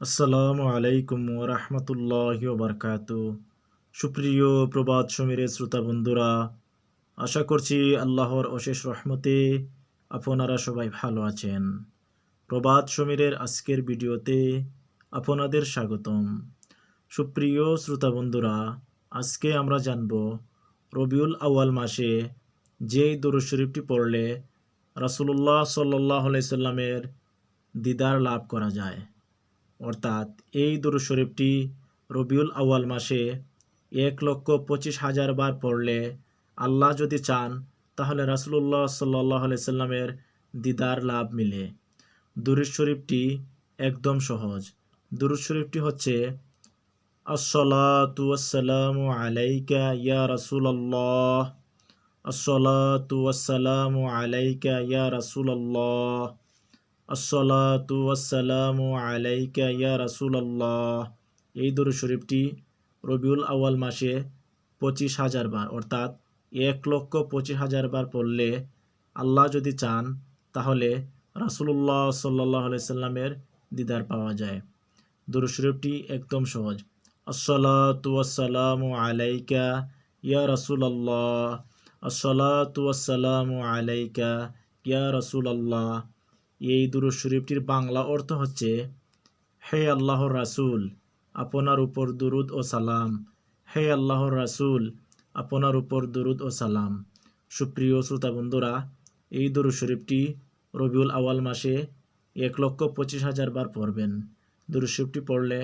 আসসালামু আলাইকুম রহমতুল্লাহ বারকাত সুপ্রিয় প্রবাদ সমীরের শ্রোতা বন্ধুরা, আশা করছি আল্লাহর অশেষ রহমতে আপনারা সবাই ভালো আছেন। প্রবাদ সমীরের আজকের ভিডিওতে আপনাদের স্বাগতম। সুপ্রিয় শ্রোতা বন্ধুরা, আজকে আমরা জানব রবিউল আউয়াল মাসে যে দরুদ শরীফটি পড়লে রাসুলুল্লাহ সাল্লাহ সাল্লামের দিদার লাভ করা যায়। অর্থাৎ এই দুরু শরীফটি রবিউল আউয়াল মাসে এক লক্ষ পঁচিশ হাজার বার পড়লে আল্লাহ যদি চান, তাহলে রাসুলুল্লাহ সাল্লাহ সাল্লামের দিদার লাভ মিলে। দুরুদ শরীফটি একদম সহজ। দুরুদ শরীফটি হচ্ছে ওয়াসসালামু আলাইকা ইয়া রাসূলুল্লাহ। আসসালাতু ওয়াসসালামু আলাইকা ইয়া রাসূলুল্লাহ। আসসালাতু আলাইকা ইয়া রাসূলুল্লাহ। এই দরুদ শরীফটি রবিউল আউয়াল মাসে পঁচিশ হাজার বার, অর্থাৎ এক লক্ষ পঁচিশ হাজার বার পড়লে আল্লাহ যদি চান, তাহলে রাসূলুল্লাহ সাল্লাহ সাল্লামের দিদার পাওয়া যায়। দরুদ শরীফটি একদম সহজ। আসসালাতু আলাইকা ইয়া রাসূলুল্লাহ। আসসালাতু ওয়াসসালামু আলাইকা ইয়া রাসূলুল্লাহ। এই দুরুদ শরীফটির বাংলা অর্থ হচ্ছে, হে আল্লাহ রাসূল, আপনার উপর দুরুদ ও সালাম। হে আল্লাহর রাসুল, আপনার উপর দুরুদ ও সালাম। সুপ্রিয় শ্রোতা বন্ধুরা, এই দুরুদ শরীফটি রবিউল আওয়াল মাসে এক লক্ষ পঁচিশ হাজার বার পড়বেন। দুরুদ শরীফটি পড়লে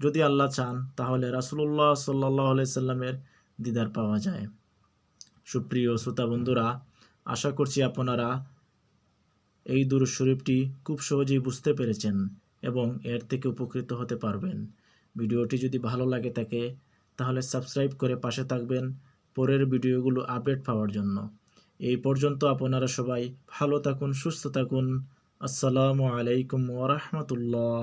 যদি আল্লাহ চান, তাহলে রাসূলুল্লাহ সাল্লাহ সাল্লামের দিদার পাওয়া যায়। সুপ্রিয় শ্রোতা বন্ধুরা, আশা করছি আপনারা এই দূর শরীফটি খুব সহজেই বুঝতে পেরেছেন এবং এর থেকে উপকৃত হতে পারবেন। ভিডিওটি যদি ভালো লাগে থাকে, তাহলে সাবস্ক্রাইব করে পাশে থাকবেন পরের ভিডিওগুলো আপডেট পাওয়ার জন্য। এই পর্যন্ত আপনারা সবাই ভালো থাকুন, সুস্থ থাকুন। আসসালামু আলাইকুম ওরহমতুল্লাহ